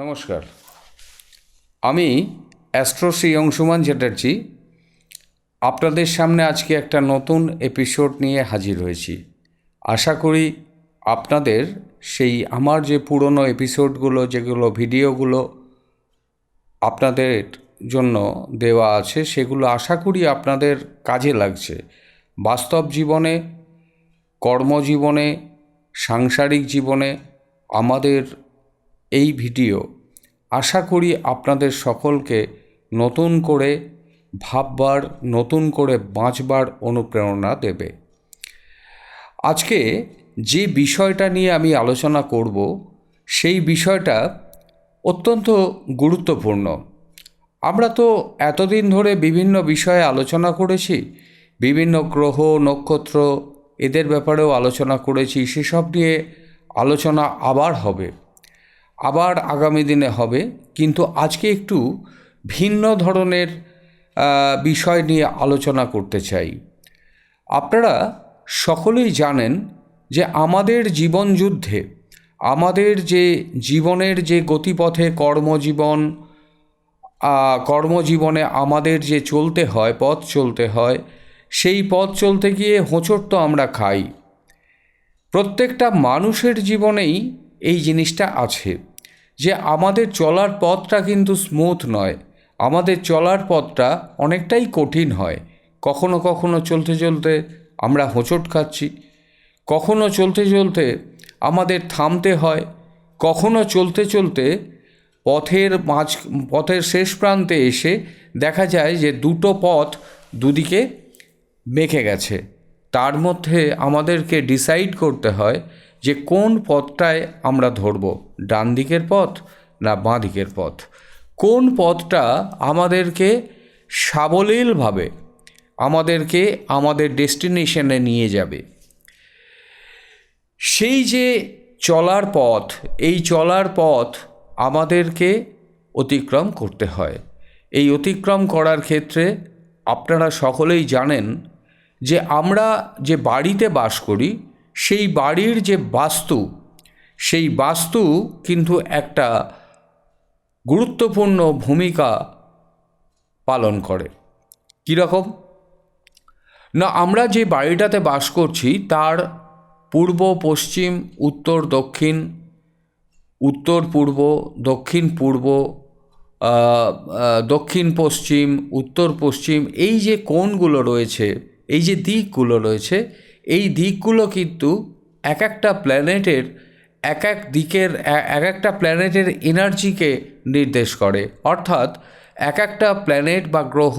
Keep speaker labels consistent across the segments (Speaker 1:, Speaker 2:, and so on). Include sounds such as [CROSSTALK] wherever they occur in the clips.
Speaker 1: নমস্কার। আমি অ্যাস্ট্রো শ্রী অংশুমান চ্যাটার্জি। আপনাদের সামনে আজকে একটা নতুন এপিসোড নিয়ে হাজির হয়েছি। আশা করি আপনাদের সেই আমার যে পুরনো এপিসোডগুলো যেগুলো ভিডিওগুলো আপনাদের জন্য দেওয়া আছে, সেগুলো আশা করি আপনাদের কাজে লাগছে। বাস্তব জীবনে, কর্মজীবনে, সাংসারিক জীবনে, আমাদের এই ভিডিও আশা করি আপনাদের সকলকে নতুন করে ভাববার, নতুন করে বাঁচবার অনুপ্রেরণা দেবে। আজকে যে বিষয়টা নিয়ে আমি আলোচনা করব, সেই বিষয়টা অত্যন্ত গুরুত্বপূর্ণ। আমরা তো এতদিন ধরে বিভিন্ন বিষয়ে আলোচনা করেছি, বিভিন্ন গ্রহ, নক্ষত্র, এদের ব্যাপারেও আলোচনা করেছি, সেসব নিয়ে আলোচনা আবার হবে। আবার আগামী দিনে হবে। কিন্তু আজকে একটু ভিন্ন ধরনের বিষয় নিয়ে আলোচনা করতে চাই। আপনারা সকলেই জানেন যে আমাদের জীবন যুদ্ধে, আমাদের যে জীবনের যে গতিপথে কর্মজীবন কর্মজীবনে আমাদের যে চলতে হয়, পথ চলতে হয়, সেই পথ চলতে গিয়ে হোঁচট তো আমরা খাই। প্রত্যেকটা মানুষের জীবনেই এই জিনিসটা আছে। যে আমাদের চলার পথটা কিন্তু স্মুথ নয়। আমাদের চলার পথটা অনেকটাই কঠিন হয়। কখনো কখনো চলতে চলতে আমরা হোঁচট খাচ্ছি। কখনো চলতে চলতে আমাদের থামতে হয়। কখনো চলতে চলতে পথের মাঝ, পথের শেষ প্রান্তে এসে দেখা যায় যে দুটো পথ দুদিকে বেঁকে গেছে। তার মধ্যে আমাদেরকে ডিসাইড করতে হয় যে কোন পথটায় আমরা ধরব, ডান দিকের পথ না বাঁ দিকের পথ? কোন পথটা আমাদেরকে সাবলীলভাবে, আমাদেরকে আমাদের ডেস্টিনেশনে নিয়ে যাবে? সেই যে চলার পথ, এই চলার পথ আমাদেরকে অতিক্রম করতে হয়। এই অতিক্রম করার ক্ষেত্রে আপনারা সকলেই জানেন যে আমরা যে বাড়িতে বাস করি সেই বাড়ির যে বাস্তু, সেই বাস্তু কিন্তু একটা গুরুত্বপূর্ণ ভূমিকা পালন করে। কীরকম না, আমরা যে বাড়িটাতে বাস করছি, তার পূর্ব, পশ্চিম, উত্তর, দক্ষিণ, উত্তর, পূর্ব, দক্ষিণ পূর্ব দক্ষিণ, পশ্চিম, উত্তর, পশ্চিম, এই যে কোণগুলো রয়েছে, এই যে দিকগুলো রয়েছে এই দিকগুলো কিন্তু এক একটা প্ল্যানেটের এক এক দিকের এক একটা প্ল্যানেটের এনার্জিকে নির্দেশ করে। অর্থাৎ এক একটা প্ল্যানেট বা গ্রহ,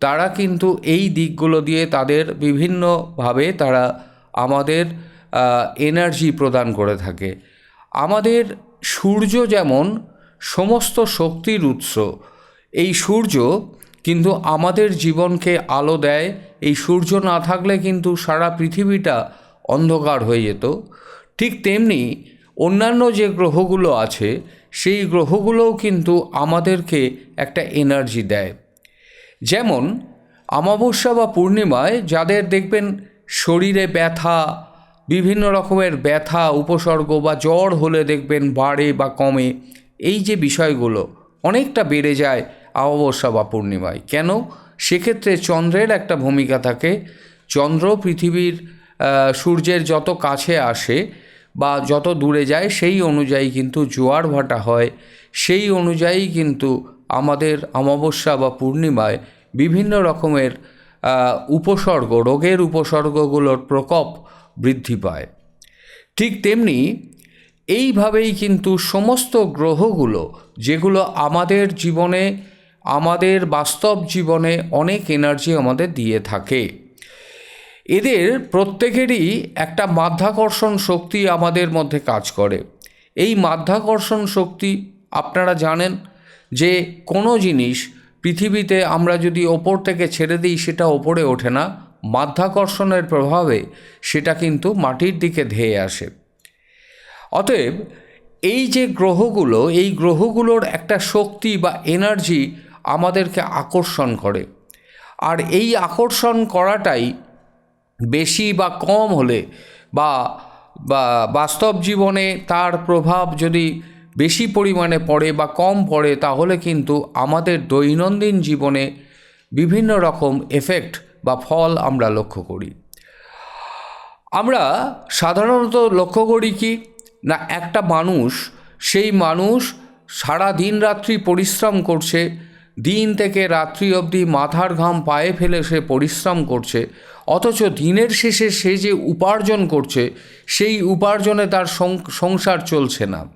Speaker 1: তারা কিন্তু এই দিকগুলো দিয়ে তাদের বিভিন্নভাবে তারা আমাদের এনার্জি প্রদান করে থাকে। আমাদের সূর্য যেমন সমস্ত শক্তির উৎস, এই সূর্য কিন্তু আমাদের জীবনকে আলো দেয়, এই সূর্য না থাকলে কিন্তু সারা পৃথিবীটা অন্ধকার হয়ে যেত। ঠিক তেমনি অন্যান্য যে গ্রহগুলো আছে, সেই গ্রহগুলোও কিন্তু আমাদেরকে একটা এনার্জি দেয়। যেমন অমাবস্যা বা পূর্ণিমায় যাদের দেখবেন শরীরে ব্যথা, বিভিন্ন রকমের ব্যথা, উপসর্গ বা জ্বর হলে দেখবেন বাড়ে বা কমে, এই যে বিষয়গুলো অনেকটা বেড়ে যায় অমাবস্যা বা পূর্ণিমায়। কেন? সেক্ষেত্রে চন্দ্রের একটা ভূমিকা থাকে। চন্দ্র পৃথিবীর সূর্যের যত কাছে আসে বা যত দূরে যায়, সেই অনুযায়ী কিন্তু জোয়ার ভাটা হয়। সেই অনুযায়ী কিন্তু আমাদের অমাবস্যা বা পূর্ণিমায় বিভিন্ন রকমের উপসর্গ, রোগের উপসর্গগুলোর প্রকোপ বৃদ্ধি পায়। ঠিক তেমনি এইভাবেই কিন্তু সমস্ত গ্রহগুলো, যেগুলো আমাদের জীবনে আমাদের বাস্তব জীবনে অনেক এনার্জি আমাদের দিয়ে থাকে। এদের প্রত্যেকেরই একটা মাধ্যাকর্ষণ শক্তি আমাদের মধ্যে কাজ করে। এই মাধ্যাকর্ষণ শক্তি আপনারা জানেন যে কোনো জিনিস পৃথিবীতে আমরা যদি ওপর থেকে ছেড়ে দিই সেটা ওপরে ওঠে না, মাধ্যাকর্ষণের প্রভাবে সেটা কিন্তু মাটির দিকে ধেয়ে আসে। অতএব এই যে গ্রহগুলো, এই গ্রহগুলোর একটা শক্তি বা এনার্জি আমাদেরকে আকর্ষণ করে। আর এই আকর্ষণ করাটাই বেশি বা কম হলে বা বাস্তব জীবনে তার প্রভাব যদি বেশি পরিমাণে পড়ে বা কম পড়ে, তাহলে কিন্তু আমাদের দৈনন্দিন জীবনে বিভিন্ন রকম এফেক্ট বা ফল আমরা লক্ষ্য করি। আমরা সাধারণত লক্ষ্য করি কি, না একটা মানুষ, সেই মানুষ সারা দিন রাত্রি পরিশ্রম করছে দিন থেকে রাত্রি অবধি মাথার ঘাম পায়ে ফেলে সে পরিশ্রম করছে, অথচ দিনের শেষে সে যে উপার্জন করছে, সেই উপার্জনে তার সংসার চলছে না।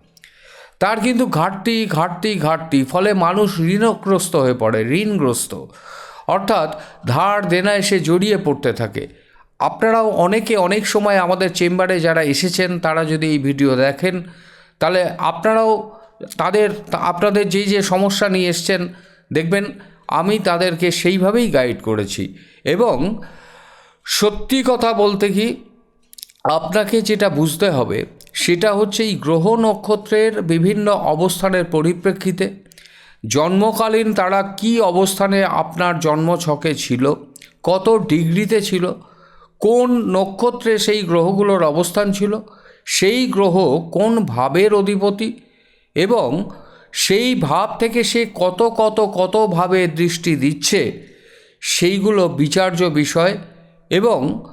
Speaker 1: তার কিন্তু ঘাটতি ঘাটতি ঘাটতি, ফলে মানুষ ঋণগ্রস্ত হয়ে পড়ে, ঋণগ্রস্ত। অর্থাৎ ধার দেনায় সে জড়িয়ে পড়তে থাকে। আপনারাও অনেকে অনেক সময় আমাদের চেম্বারে যারা এসেছেন, তারা যদি এই ভিডিও দেখেন, তাহলে আপনারাও তাদের, আপনাদের যেই যে সমস্যা নিয়ে এসছেন দেখবেন, আমি তাদেরকে সেইভাবেই গাইড করেছি। এবং সত্যি কথা বলতে কি, আপনাকে যেটা বুঝতে হবে, সেটা হচ্ছে এই গ্রহ নক্ষত্রের বিভিন্ন অবস্থানের পরিপ্রেক্ষিতে, জন্মকালীন তারা কি অবস্থানে আপনার জন্মছকে ছিল, কত ডিগ্রিতে ছিল, কোন নক্ষত্রে সেই গ্রহগুলোর অবস্থান ছিল, সেই গ্রহ কোন ভাবের অধিপতি এবং সেই ভাব থেকে সে কত কত কত ভাবে দৃষ্টি দিচ্ছে, সেইগুলো বিচার্য বিষয় এবং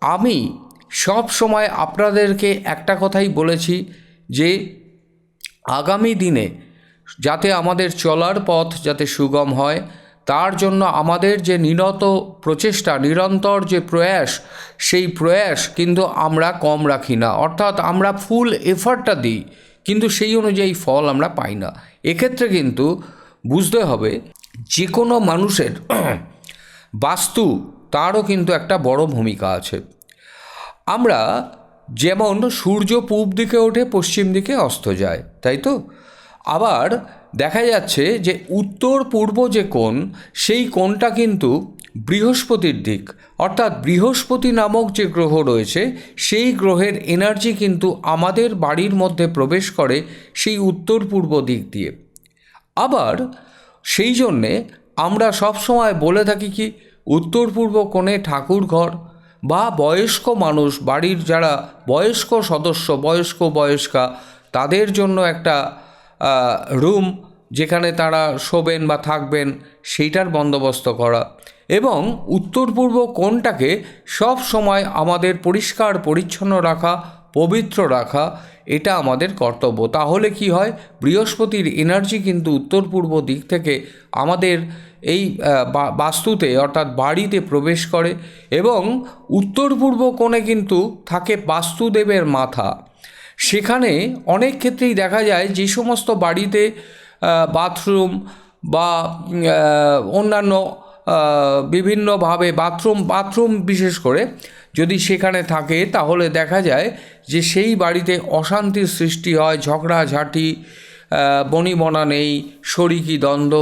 Speaker 1: আমি সব সময় আপনাদেরকে একটা কথাই বলেছি যে আগামী দিনে যাতে আমাদের চলার পথ যাতে সুগম হয়, তার জন্য আমাদের যে নিরত প্রচেষ্টা, নিরন্তর যে প্রয়াস, সেই প্রয়াস কিন্তু আমরা কম রাখি না। অর্থাৎ আমরা ফুল এফার্টটা দিই। কিন্তু সেই অনুযায়ী ফল আমরা পাই না। এক্ষেত্রে কিন্তু বুঝতে হবে যে কোনো মানুষের [CLEARS THROAT] বাস্তু তারও কিন্তু একটা বড় ভূমিকা আছে। আমরা যেমন সূর্য পূব দিকে ওঠে, পশ্চিম দিকে অস্ত যায়, তাই তো? আবার দেখা যাচ্ছে যে উত্তর পূর্ব যে কোণ, সেই কোণটা কিন্তু বৃহস্পতির দিক। অর্থাৎ বৃহস্পতি নামক যে গ্রহ রয়েছে, সেই গ্রহের এনার্জি কিন্তু আমাদের বাড়ির মধ্যে প্রবেশ করে সেই উত্তর পূর্ব দিক দিয়ে। আবার সেই জন্যে আমরা সব সময় বলে থাকি কি, উত্তর পূর্ব কোণে ঠাকুর ঘর বা বয়স্ক মানুষ, বাড়ির যারা বয়স্ক সদস্য, বয়স্ক বয়স্কা, তাদের জন্য একটা রুম যেখানে তারা শোবেন বা থাকবেন, সেইটার বন্দোবস্ত করা। এবং উত্তর পূর্ব কোণটাকে সব সময় আমাদের পরিষ্কার পরিচ্ছন্ন রাখা, পবিত্র রাখা, এটা আমাদের কর্তব্য। তাহলে কি হয়? বৃহস্পতির এনার্জি কিন্তু উত্তর পূর্ব দিক থেকে আমাদের এই বাস্তুতে অর্থাৎ বাড়িতে প্রবেশ করে এবং উত্তর পূর্ব কোণে কিন্তু থাকে বাস্তুদেবের মাথা। সেখানে অনেক ক্ষেত্রেই দেখা যায় যে সমস্ত বাড়িতে বাথরুম বা অন্যান্য বিভিন্নভাবে বাথরুম বাথরুম বিশেষ করে যদি সেখানে থাকে, তাহলে দেখা যায় যে সেই বাড়িতে অশান্তির সৃষ্টি হয়, ঝগড়াঝাঁটি বনিবনা নেই, শরিকি দ্বন্দ্ব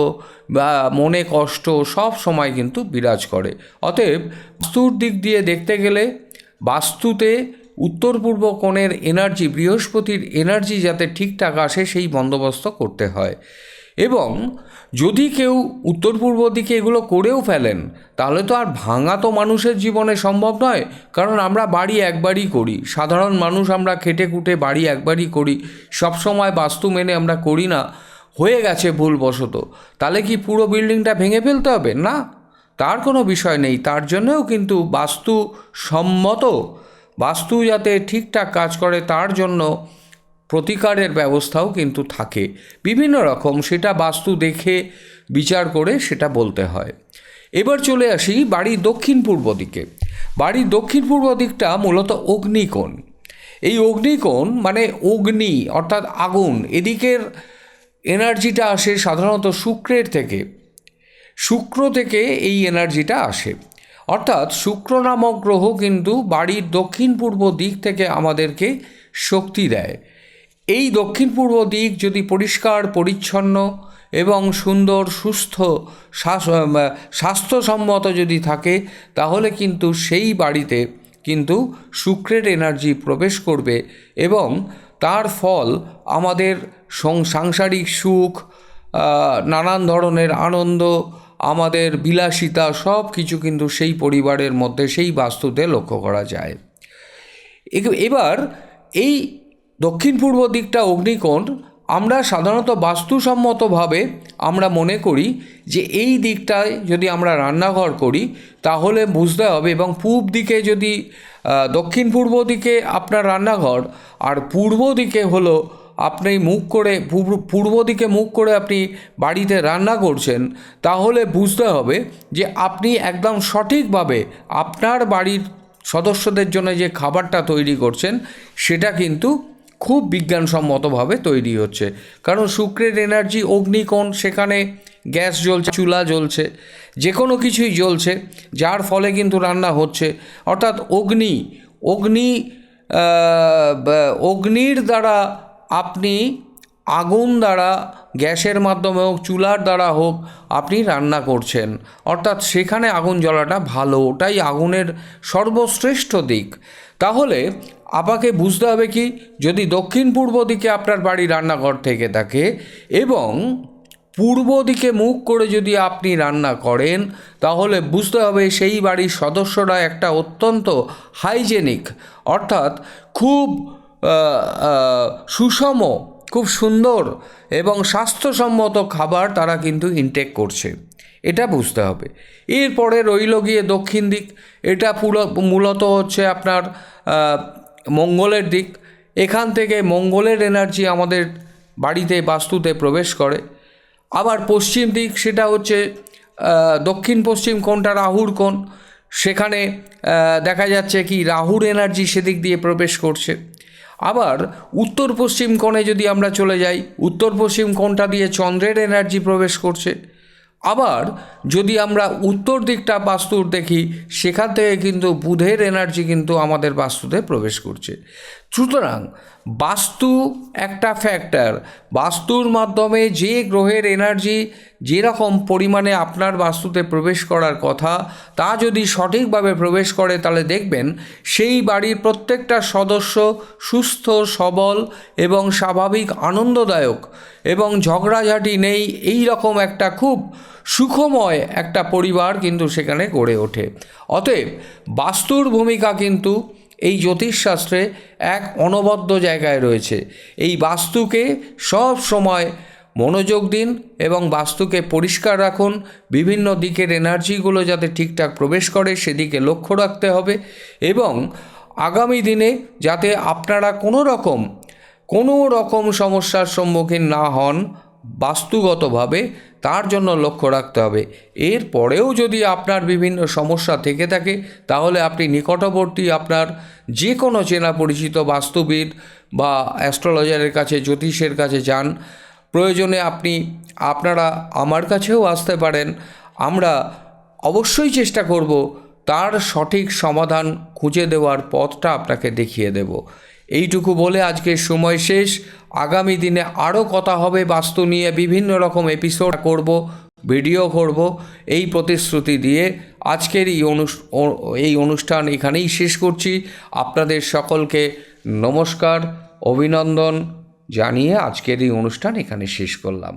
Speaker 1: বা মনে কষ্ট সব সময় কিন্তু বিরাজ করে। অতএব বাস্তুর দিক দিয়ে দেখতে গেলে বাস্তুতে উত্তর পূর্ব কোণের এনার্জি বৃহস্পতির এনার্জি যাতে ঠিকঠাক আসে, সেই বন্দোবস্ত করতে হয়। এবং যদি কেউ উত্তর পূর্ব দিকে এগুলো করেও ফেলেন, তাহলে তো আর ভাঙা তো মানুষের জীবনে সম্ভব নয়। কারণ আমরা বাড়ি একবারই করি। সাধারণ মানুষ আমরা খেটে খুঁটে বাড়ি একবারই করি। সব সময় বাস্তু মেনে আমরা করি না। হয়ে গেছে ভুলবশত। তাহলে কি পুরো বিল্ডিংটা ভেঙে ফেলতে হবে? না। তার কোনো বিষয় নেই। তার জন্যও কিন্তু বাস্তু সম্মত। বাস্তু যাতে ঠিকঠাক কাজ করে, তার জন্য প্রতিকারের ব্যবস্থাও কিন্তু থাকে। বিভিন্ন রকম সেটা বাস্তু দেখে বিচার করে সেটা বলতে হয়। এবার চলে আসি বাড়ির দক্ষিণ পূর্ব দিকে। বাড়ির দক্ষিণ পূর্ব দিকটা মূলত অগ্নিকোণ। এই অগ্নিকোণ মানে অগ্নি অর্থাৎ আগুন, এদিকের এনার্জিটা আসে সাধারণত শুক্রের থেকে। শুক্র থেকে এই এনার্জিটা আসে। অর্থাৎ শুক্র নামক গ্রহ কিন্তু বাড়ির দক্ষিণ পূর্ব দিক থেকে আমাদেরকে শক্তি দেয়। এই দক্ষিণ পূর্ব দিক যদি পরিষ্কার, পরিচ্ছন্ন এবং সুন্দর, সুস্থ স্বাস্থ্যসম্মত যদি থাকে, তাহলে কিন্তু সেই বাড়িতে কিন্তু শুক্রের এনার্জি প্রবেশ করবে এবং তার ফল আমাদের সাংসারিক সুখ নানান ধরনের আনন্দ, আমাদের বিলাসিতা সব কিছু কিন্তু সেই পরিবারের মধ্যে, সেই বাস্তুতে লক্ষ্য করা যায়। এবার এই দক্ষিণ পূর্ব দিকটা অগ্নিকোণ, আমরা সাধারণত বাস্তুসম্মতভাবে আমরা মনে করি যে এই দিকটায় যদি আমরা রান্নাঘর করি, তাহলে বুঝতে হবে এবং পূব দিকে যদি দক্ষিণ পূর্ব দিকে আপনার রান্নাঘর, আর পূর্ব দিকে হলো আপনি মুখ করে পূর্ব- দিকে মুখ করে আপনি বাড়িতে রান্না করছেন, তাহলে বুঝতে হবে যে আপনি একদম সঠিকভাবে আপনার বাড়ির সদস্যদের জন্য যে খাবারটা তৈরি করছেন, সেটা কিন্তু খুব বিজ্ঞানসম্মতভাবে তৈরি হচ্ছে। কারণ শুক্রের এনার্জি অগ্নিকোণ, সেখানে গ্যাস জ্বলছে, চুলা জ্বলছে যে কোনো কিছুই জ্বলছে, যার ফলে কিন্তু রান্না হচ্ছে। অর্থাৎ অগ্নি অগ্নি অগ্নির দ্বারা আপনি আগুন দ্বারা, গ্যাসের মাধ্যমে হোক, চুলার দ্বারা হোক, আপনি রান্না করছেন। অর্থাৎ সেখানে আগুন জ্বলাটা ভালো, ওটাই আগুনের সর্বশ্রেষ্ঠ দিক। তাহলে আপনাকে বুঝতে হবে কি, যদি দক্ষিণ পূর্ব দিকে আপনার বাড়ি রান্নাঘর থেকে থাকে এবং পূর্ব দিকে মুখ করে যদি আপনি রান্না করেন, তাহলে বুঝতে হবে সেই বাড়ির সদস্যরা একটা অত্যন্ত হাইজেনিক, অর্থাৎ খুব সুষম, খুব সুন্দর এবং স্বাস্থ্যসম্মত খাবার তারা কিন্তু ইনটেক করছে। এটা বুঝতে হবে। এরপরে রইল গিয়ে দক্ষিণ দিক। এটা পুরো, মূলত হচ্ছে আপনার মঙ্গলের দিক। এখান থেকে মঙ্গলের এনার্জি আমাদের বাড়িতে বাস্তুতে প্রবেশ করে। আবার পশ্চিম দিক সেটা হচ্ছে দক্ষিণ পশ্চিম কোণটা রাহুর কোণ। সেখানে দেখা যাচ্ছে কি রাহুর এনার্জি সেদিক দিয়ে প্রবেশ করছে। আবার উত্তর পশ্চিম কোণে যদি আমরা চলে যাই, উত্তর পশ্চিম কোণটা দিয়ে চন্দ্রের এনার্জি প্রবেশ করছে। আবার যদি আমরা উত্তর দিকটা বাস্তুর দেখি, সেখান থেকে কিন্তু বুধের এনার্জি কিন্তু আমাদের বাস্তুতে প্রবেশ করছে। সুতরাং বাস্তু একটা ফ্যাক্টর বাস্তুর মাধ্যমে যে গ্রহের এনার্জি যেরকম পরিমাণে আপনার বাস্তুতে প্রবেশ করার কথা, তা যদি সঠিকভাবে প্রবেশ করে, তাহলে দেখবেন সেই বাড়ির প্রত্যেকটা সদস্য সুস্থ, সবল এবং স্বাভাবিক, আনন্দদায়ক এবং ঝগড়াঝাটি নেই এই রকম একটা খুব সুখময় একটা পরিবার কিন্তু সেখানে গড়ে ওঠে। অতএব বাস্তুর ভূমিকা কিন্তু এই জ্যোতিষশাস্ত্রে এক অনবদ্য জায়গায় রয়েছে। এই বাস্তুকে সব সময় মনোযোগ দিন এবং বাস্তুকে পরিষ্কার রাখুন। বিভিন্ন দিকের এনার্জিগুলো যাতে ঠিকঠাক প্রবেশ করে সেদিকে লক্ষ্য রাখতে হবে এবং আগামী দিনে যাতে আপনারা কোনো রকম কোনো রকম সমস্যার সম্মুখীন না হন বাস্তুগতভাবে তার জন্য লক্ষ্য রাখতে হবে। এর পরেও যদি আপনার বিভিন্ন সমস্যা থেকে থাকে, তাহলে আপনি নিকটবর্তী আপনার যে কোনো চেনা পরিচিত বাস্তুবিদ বা অ্যাস্ট্রোলজারের কাছে, জ্যোতিষের কাছে যান। প্রয়োজনে আপনি, আপনারা আমার কাছেও আসতে পারেন। আমরা অবশ্যই চেষ্টা করব তার সঠিক সমাধান খুঁজে দেওয়ার পথটা আপনাকে দেখিয়ে দেব। এইটুকু বলে আজকের সময় শেষ। আগামী দিনে আরও কথা হবে বাস্তু নিয়ে বিভিন্ন রকম এপিসোড করব ভিডিও করব এই প্রতিশ্রুতি দিয়ে। আজকের এই এই অনুষ্ঠান এখানেই শেষ করছি। আপনাদের সকলকে নমস্কার, অভিনন্দন জানিয়ে আজকের এই অনুষ্ঠান এখানে শেষ করলাম।